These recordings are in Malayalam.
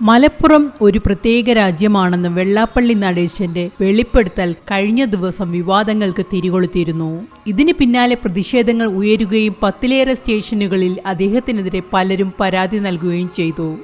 മലപ്പുറം ഒരു പ്രത്യേക രാജ്യമാണെന്ന് വെള്ളാപ്പള്ളി നടേശന്റെ വെളിപ്പെടുത്തൽ കഴിഞ്ഞ ദിവസം വിവാദങ്ങൾക്ക് തിരികൊളുത്തിയിരുന്നു. ഇതിന് പിന്നാലെ പ്രതിഷേധങ്ങൾ ഉയരുകയും പത്തിലേറെ സ്റ്റേഷനുകളിൽ അദ്ദേഹത്തിനെതിരെ പലരും പരാതി നൽകുകയും ചെയ്തു.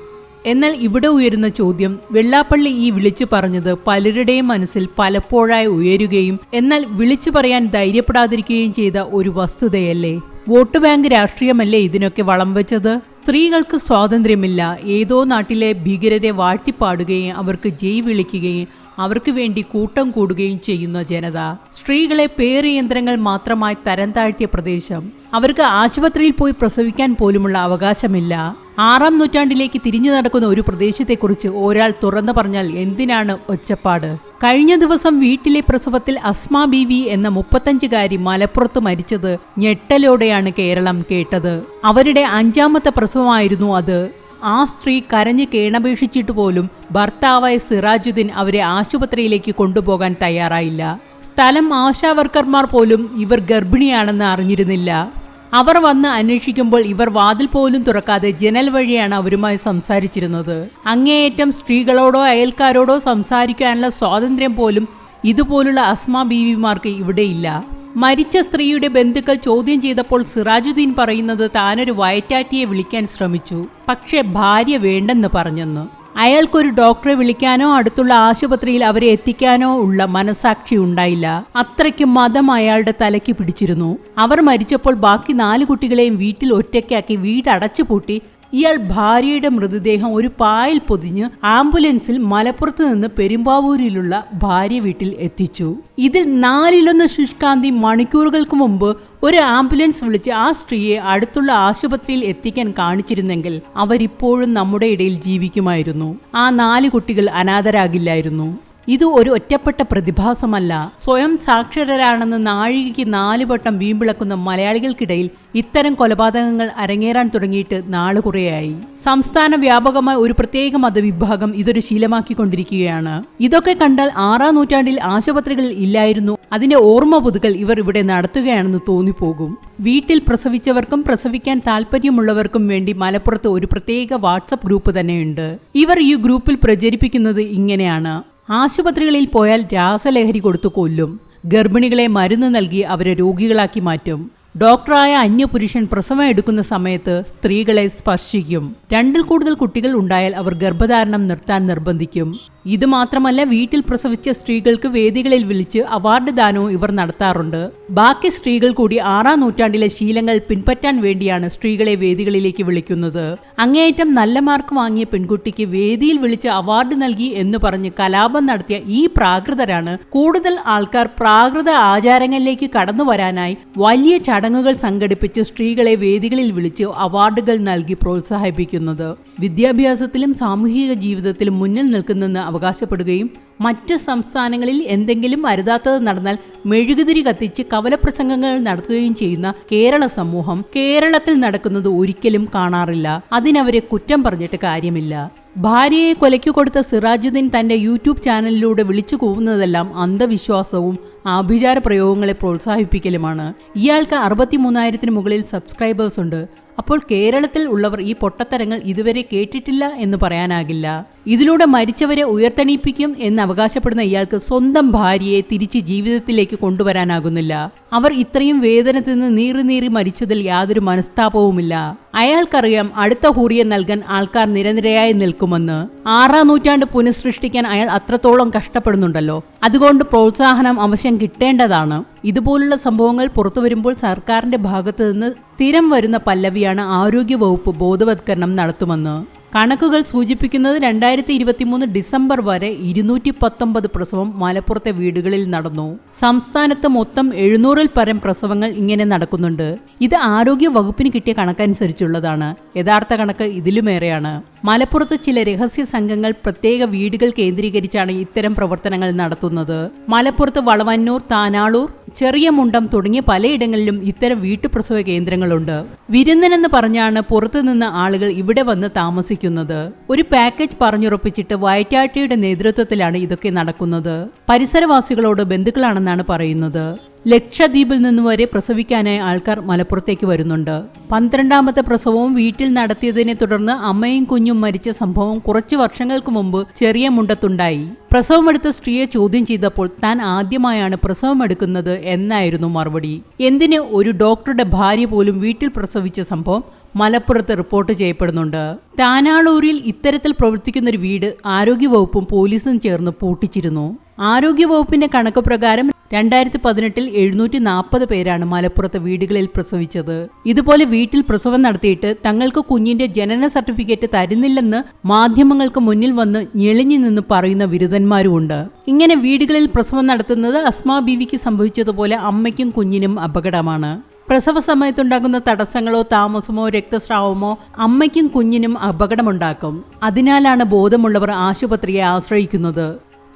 എന്നാൽ ഇവിടെ ഉയരുന്ന ചോദ്യം വെള്ളാപ്പള്ളി ഈ വിളിച്ചു പറഞ്ഞത് പലരുടെയും മനസ്സിൽ പലപ്പോഴായി ഉയരുകയും എന്നാൽ വിളിച്ചു പറയാൻ ധൈര്യപ്പെടാതിരിക്കുകയും ചെയ്ത ഒരു വസ്തുതയല്ലേ? വോട്ട് ബാങ്ക് രാഷ്ട്രീയമല്ലേ ഇതിനൊക്കെ വളം വെച്ചത്? സ്ത്രീകൾക്ക് സ്വാതന്ത്ര്യമില്ല. ഏതോ നാട്ടിലെ ഭീകരരെ വാഴ്ത്തിപ്പാടുകയും അവർക്ക് ജയ് വിളിക്കുകയും അവർക്ക് വേണ്ടി കൂട്ടം കൂടുകയും ചെയ്യുന്ന ജനത. സ്ത്രീകളെ പേറിയന്ത്രങ്ങൾ മാത്രമായി തരം താഴ്ത്തിയ പ്രദേശം. അവർക്ക് ആശുപത്രിയിൽ പോയി പ്രസവിക്കാൻ പോലുമുള്ള അവകാശമില്ല. ആറാം നൂറ്റാണ്ടിലേക്ക് തിരിഞ്ഞു നടക്കുന്ന ഒരു പ്രദേശത്തെക്കുറിച്ച് ഒരാൾ തുറന്നു പറഞ്ഞാൽ എന്തിനാണ് ഒച്ചപ്പാട്? കഴിഞ്ഞ ദിവസം വീട്ടിലെ പ്രസവത്തിൽ അസ്മ ബീവി എന്ന മുപ്പത്തഞ്ചുകാരി മലപ്പുറത്ത് മരിച്ചത് ഞെട്ടലോടെയാണ് കേരളം കേട്ടത്. അവരുടെ അഞ്ചാമത്തെ പ്രസവമായിരുന്നു അത്. ആ സ്ത്രീ കരഞ്ഞ് കേണപേക്ഷിച്ചിട്ട് പോലും ഭർത്താവായ സിറാജുദ്ദീൻ അവരെ ആശുപത്രിയിലേക്ക് കൊണ്ടുപോകാൻ തയ്യാറായില്ല. സ്ഥലം ആശാവർക്കർമാർ പോലും ഇവർ ഗർഭിണിയാണെന്ന് അറിഞ്ഞിരുന്നില്ല. അവർ വന്ന് അന്വേഷിക്കുമ്പോൾ ഇവർ വാതിൽ പോലും തുറക്കാതെ ജനൽ വഴിയാണ് അവരുമായി സംസാരിച്ചിരുന്നത്. അങ്ങേയറ്റം സ്ത്രീകളോടോ അയൽക്കാരോടോ സംസാരിക്കാനുള്ള സ്വാതന്ത്ര്യം പോലും ഇതുപോലുള്ള അസ്മ ബീവിമാർക്ക് ഇവിടെയില്ല മരിച്ച സ്ത്രീയുടെ ബന്ധുക്കൾ ചോദ്യം ചെയ്തപ്പോൾ സിറാജുദ്ദീൻ പറയുന്നത് താനൊരു വയറ്റാറ്റിയെ വിളിക്കാൻ ശ്രമിച്ചു. പക്ഷേ ഭാര്യ വേണ്ടെന്ന് പറഞ്ഞെന്ന്. അയാൾക്കൊരു ഡോക്ടറെ വിളിക്കാനോ അടുത്തുള്ള ആശുപത്രിയിൽ അവരെ എത്തിക്കാനോ ഉള്ള മനസാക്ഷി ഉണ്ടായില്ല. അത്രയ്ക്ക് മതം അയാളുടെ തലയ്ക്ക് പിടിച്ചിരുന്നു. അവർ മരിച്ചപ്പോൾ ബാക്കി നാല് കുട്ടികളെയും വീട്ടിൽ ഒറ്റയ്ക്കാക്കി വീട് അടച്ചുപൂട്ടി ഇയാൾ ഭാര്യയുടെ മൃതദേഹം ഒരു പായിൽ പൊതിഞ്ഞ് ആംബുലൻസിൽ മലപ്പുറത്ത് നിന്ന് പെരുമ്പാവൂരിലുള്ള ഭാര്യ വീട്ടിൽ എത്തിച്ചു. ഇതിൽ നാലിലൊന്ന് ശുഷ്കാന്തി മണിക്കൂറുകൾക്ക് മുമ്പ് ഒരു ആംബുലൻസ് വിളിച്ച് ആ സ്ത്രീയെ അടുത്തുള്ള ആശുപത്രിയിൽ എത്തിക്കാൻ കാണിച്ചിരുന്നെങ്കിൽ അവരിപ്പോഴും നമ്മുടെ ഇടയിൽ ജീവിക്കുമായിരുന്നു. ആ നാല് കുട്ടികൾ അനാഥരാകില്ലായിരുന്നു. ഇത് ഒരു ഒറ്റപ്പെട്ട പ്രതിഭാസമല്ല. സ്വയം സാക്ഷരരാണെന്ന് നാഴികയ്ക്ക് നാല് വട്ടം വീമ്പിളക്കുന്ന മലയാളികൾക്കിടയിൽ ഇത്തരം കൊലപാതകങ്ങൾ അരങ്ങേറാൻ തുടങ്ങിയിട്ട് നാളുകുറയായി സംസ്ഥാന വ്യാപകമായ ഒരു പ്രത്യേക മതവിഭാഗം ഇതൊരു ശീലമാക്കിക്കൊണ്ടിരിക്കുകയാണ്. ഇതൊക്കെ കണ്ടാൽ ആറാം നൂറ്റാണ്ടിൽ ആശുപത്രികളിൽ ഇല്ലായിരുന്നു. അതിന്റെ ഓർമ്മ പുതുക്കൽ ഇവർ ഇവിടെ നടത്തുകയാണെന്ന് തോന്നിപ്പോകും. വീട്ടിൽ പ്രസവിച്ചവർക്കും പ്രസവിക്കാൻ താല്പര്യമുള്ളവർക്കും വേണ്ടി മലപ്പുറത്ത് ഒരു പ്രത്യേക വാട്സപ്പ് ഗ്രൂപ്പ് തന്നെയുണ്ട്. ഇവർ ഈ ഗ്രൂപ്പിൽ പ്രചരിപ്പിക്കുന്നത് ഇങ്ങനെയാണ്. ആശുപത്രികളിൽ പോയാൽ രാസലഹരി കൊടുത്തു കൊല്ലും. ഗർഭിണികളെ മരുന്ന് നൽകി അവരെ രോഗികളാക്കി മാറ്റും. ഡോക്ടറായ അന്യപുരുഷൻ പ്രസവം എടുക്കുന്ന സമയത്ത് സ്ത്രീകളെ സ്പർശിക്കും. രണ്ടിൽ കൂടുതൽ കുട്ടികൾ ഉണ്ടായാൽ അവർ ഗർഭധാരണം നിർത്താൻ നിർബന്ധിക്കും. ഇത് മാത്രമല്ല വീട്ടിൽ പ്രസവിച്ച സ്ത്രീകൾക്ക് വേദികളിൽ വിളിച്ച് അവാർഡ് ദാനവും ഇവർ നടത്താറുണ്ട്. ബാക്കി സ്ത്രീകൾ കൂടി ആറാം നൂറ്റാണ്ടിലെ ശീലങ്ങൾ പിൻപറ്റാൻ വേണ്ടിയാണ് സ്ത്രീകളെ വേദികളിലേക്ക് വിളിക്കുന്നത്. അങ്ങേയറ്റം നല്ല മാർക്ക് വാങ്ങിയ പെൺകുട്ടിക്ക് വേദിയിൽ വിളിച്ച് അവാർഡ് നൽകി എന്ന് പറഞ്ഞ് കലാപം നടത്തിയ ഈ പ്രാകൃതരാണ് കൂടുതൽ ആൾക്കാർ പ്രാകൃത ആചാരങ്ങളിലേക്ക് കടന്നു വരാനായി വലിയ ചടങ്ങുകൾ സംഘടിപ്പിച്ച് സ്ത്രീകളെ വേദികളിൽ വിളിച്ച് അവാർഡുകൾ നൽകി പ്രോത്സാഹിപ്പിക്കുന്നത്. വിദ്യാഭ്യാസത്തിലും സാമൂഹിക ജീവിതത്തിലും മുന്നിൽ നിൽക്കുന്നെന്ന് അവകാശപ്പെടുകയും മറ്റ് സംസ്ഥാനങ്ങളിൽ എന്തെങ്കിലും അരുതാത്തത് നടന്നാൽ മെഴുകുതിരി കത്തിച്ച് കവലപ്രസംഗങ്ങൾ നടത്തുകയും ചെയ്യുന്ന കേരള സമൂഹം കേരളത്തിൽ നടക്കുന്നത് ഒരിക്കലും കാണാറില്ല. അതിനവരെ കുറ്റം പറഞ്ഞിട്ട് കാര്യമില്ല. ഭാര്യയെ കൊലയ്ക്കു കൊടുത്ത സിറാജുദ്ദീൻ തന്റെ യൂട്യൂബ് ചാനലിലൂടെ വിളിച്ചു കൂവുന്നതെല്ലാം അന്ധവിശ്വാസവും ആഭിചാര പ്രയോഗങ്ങളെ പ്രോത്സാഹിപ്പിക്കലുമാണ്. ഇയാൾക്ക് അറുപത്തിമൂന്നായിരത്തിന് മുകളിൽ സബ്സ്ക്രൈബേഴ്സ് ഉണ്ട്. അപ്പോൾ കേരളത്തിൽ ഉള്ളവർ ഈ പൊട്ടത്തരങ്ങൾ ഇതുവരെ കേട്ടിട്ടില്ല എന്ന് പറയാനാകില്ല. ഇതിലൂടെ മരിച്ചവരെ ഉയർത്തെണീപ്പിക്കും എന്ന് അവകാശപ്പെടുന്ന ഇയാൾക്ക് സ്വന്തം ഭാര്യയെ തിരിച്ച് ജീവിതത്തിലേക്ക് കൊണ്ടുവരാനാകുന്നില്ല. അവർ ഇത്രയും വേദനത്തിൽ നിന്ന് നീറി നീറി മരിച്ചതിൽ യാതൊരു മനസ്താപവുമില്ല. അയാൾക്കറിയാം അടുത്ത ഹൂറിയെ നൽകാൻ ആൾക്കാർ നിരനിരയായി നിൽക്കുമെന്ന്. ആറാം നൂറ്റാണ്ട് പുനഃസൃഷ്ടിക്കാൻ അയാൾ അത്രത്തോളം കഷ്ടപ്പെടുന്നുണ്ടല്ലോ. അതുകൊണ്ട് പ്രോത്സാഹനം അവശ്യം കിട്ടേണ്ടതാണ്. ഇതുപോലുള്ള സംഭവങ്ങൾ പുറത്തു വരുമ്പോൾ സർക്കാരിന്റെ ഭാഗത്തു നിന്ന് സ്ഥിരം വരുന്ന പല്ലവിയാണ് ആരോഗ്യവകുപ്പ് ബോധവത്കരണം നടത്തുമെന്ന്. കണക്കുകൾ സൂചിപ്പിക്കുന്നത് രണ്ടായിരത്തി ഇരുപത്തിമൂന്ന് ഡിസംബർ വരെ ഇരുന്നൂറ്റി പത്തൊമ്പത് പ്രസവം മലപ്പുറത്തെ വീടുകളിൽ നടന്നു. സംസ്ഥാനത്ത് മൊത്തം എഴുന്നൂറിൽ പരം പ്രസവങ്ങൾ ഇങ്ങനെ നടക്കുന്നുണ്ട്. ഇത് ആരോഗ്യ വകുപ്പിന് കിട്ടിയ കണക്കനുസരിച്ചുള്ളതാണ്. യഥാർത്ഥ കണക്ക് ഇതിലുമേറെയാണ്. മലപ്പുറത്ത് ചില രഹസ്യ സംഘങ്ങൾ പ്രത്യേക വീടുകൾ കേന്ദ്രീകരിച്ചാണ് ഇത്തരം പ്രവർത്തനങ്ങൾ നടത്തുന്നത്. മലപ്പുറത്ത് വളവന്നൂർ താനാളൂർ ചെറിയ മുണ്ടം തുടങ്ങിയ പലയിടങ്ങളിലും ഇത്തരം വീട്ടുപ്രസവ കേന്ദ്രങ്ങളുണ്ട്. വിരുന്നനെന്ന് പറഞ്ഞാണ് പുറത്തുനിന്ന് ആളുകൾ ഇവിടെ വന്ന് താമസിക്കുന്നത്. ഒരു പാക്കേജ് പറഞ്ഞുറപ്പിച്ചിട്ട് വയറ്റാട്ടിയുടെ നേതൃത്വത്തിലാണ് ഇതൊക്കെ നടക്കുന്നത്. പരിസരവാസികളോട് ബന്ധുക്കളാണെന്നാണ് പറയുന്നത്. ലക്ഷദ്വീപിൽ നിന്നു വരെ പ്രസവിക്കാനായി ആൾക്കാർ മലപ്പുറത്തേക്ക് വരുന്നുണ്ട്. പന്ത്രണ്ടാമത്തെ പ്രസവവും വീട്ടിൽ നടത്തിയതിനെ തുടർന്ന് അമ്മയും കുഞ്ഞും മരിച്ച സംഭവം കുറച്ചു വർഷങ്ങൾക്ക് മുമ്പ് ചെറിയ മുണ്ടത്തുണ്ടായി. പ്രസവമെടുത്ത സ്ത്രീയെ ചോദ്യം ചെയ്തപ്പോൾ താൻ ആദ്യമായാണ് പ്രസവമെടുക്കുന്നത് എന്നായിരുന്നു മറുപടി. എന്തിന് ഒരു ഡോക്ടറുടെ ഭാര്യ പോലും വീട്ടിൽ പ്രസവിച്ച സംഭവം മലപ്പുറത്ത് റിപ്പോർട്ട് ചെയ്യപ്പെടുന്നുണ്ട്. താനാളൂരിൽ ഇത്തരത്തിൽ പ്രവർത്തിക്കുന്ന ഒരു വീട് ആരോഗ്യവകുപ്പും പോലീസും ചേർന്ന് പൂട്ടിച്ചിരുന്നു. ആരോഗ്യവകുപ്പിന്റെ കണക്ക് പ്രകാരം രണ്ടായിരത്തി പതിനെട്ടിൽ എഴുന്നൂറ്റി നാൽപ്പത് പേരാണ് മലപ്പുറത്ത് വീടുകളിൽ പ്രസവിച്ചത്. ഇതുപോലെ വീട്ടിൽ പ്രസവം നടത്തിയിട്ട് തങ്ങൾക്ക് കുഞ്ഞിന്റെ ജനന സർട്ടിഫിക്കറ്റ് തരുന്നില്ലെന്ന് മാധ്യമങ്ങൾക്ക് മുന്നിൽ വന്ന് ഞെളിഞ്ഞു നിന്ന് പറയുന്ന ബിരുദന്മാരുമുണ്ട് ഇങ്ങനെ വീടുകളിൽ പ്രസവം നടത്തുന്നത് അസ്മാ ബീവിക്ക് സംഭവിച്ചതുപോലെ അമ്മയ്ക്കും കുഞ്ഞിനും അപകടമാണ്. പ്രസവ സമയത്തുണ്ടാകുന്ന തടസ്സങ്ങളോ താമസമോ രക്തസ്രാവമോ അമ്മയ്ക്കും കുഞ്ഞിനും അപകടമുണ്ടാക്കും. അതിനാലാണ് ബോധമുള്ളവർ ആശുപത്രിയെ ആശ്രയിക്കുന്നത്.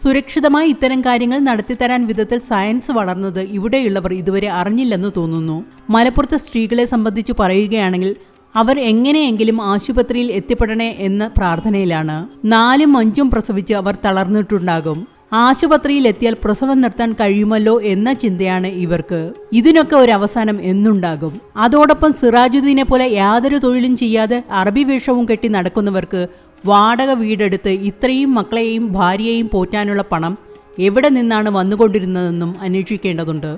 സുരക്ഷിതമായി ഇത്തരം കാര്യങ്ങൾ നടത്തിത്തരാൻ വിധത്തിൽ സയൻസ് വളർന്നത് ഇവിടെയുള്ളവർ ഇതുവരെ അറിഞ്ഞില്ലെന്ന് തോന്നുന്നു. മലപ്പുറത്തെ സ്ത്രീകളെ സംബന്ധിച്ച് പറയുകയാണെങ്കിൽ അവർ എങ്ങനെയെങ്കിലും ആശുപത്രിയിൽ എത്തിപ്പെടണേ എന്ന പ്രാർത്ഥനയിലാണ്. നാലും അഞ്ചും പ്രസവിച്ച് അവർ തളർന്നിട്ടുണ്ടാകും. ആശുപത്രിയിൽ എത്തിയാൽ പ്രസവം നിർത്താൻ കഴിയുമല്ലോ എന്ന ചിന്തയാണ് ഇവർക്ക്. ഇതിനൊക്കെ ഒരു അവസാനം എന്നുണ്ടാകും. അതോടൊപ്പം സിറാജുദ്ദീനെ പോലെ യാതൊരു തൊഴിലും ചെയ്യാതെ അറബി വേഷവും കെട്ടി നടക്കുന്നവർക്ക് വാടക വീടെടുത്ത് ഇത്രയും മക്കളെയും ഭാര്യയെയും പോറ്റാനുള്ള പണം എവിടെ നിന്നാണ് വന്നുകൊണ്ടിരുന്നതെന്നും അന്വേഷിക്കേണ്ടതുണ്ട്